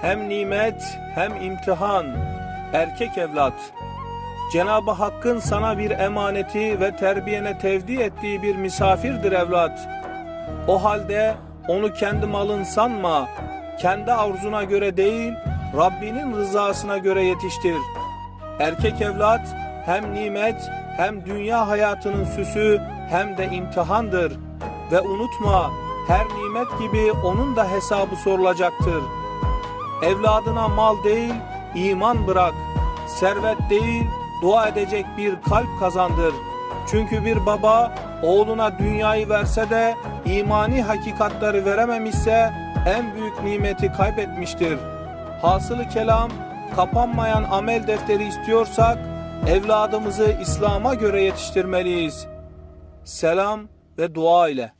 hem nimet hem imtihan. Erkek evlat. Cenab-ı Hakk'ın sana bir emaneti ve terbiyene tevdi ettiği bir misafirdir evlat. O halde onu kendi malın sanma. Kendi arzuna göre değil, Rabbinin rızasına göre yetiştir. Erkek evlat hem nimet hem dünya hayatının süsü hem de imtihandır. Ve unutma her nimet gibi onun da hesabı sorulacaktır. Evladına mal değil, iman bırak. Servet değil, dua edecek bir kalp kazandır. Çünkü bir baba oğluna dünyayı verse de imani hakikatları verememişse en büyük nimeti kaybetmiştir. Hasılı kelam kapanmayan amel defteri istiyorsak evladımızı İslam'a göre yetiştirmeliyiz. Selam ve dua ile.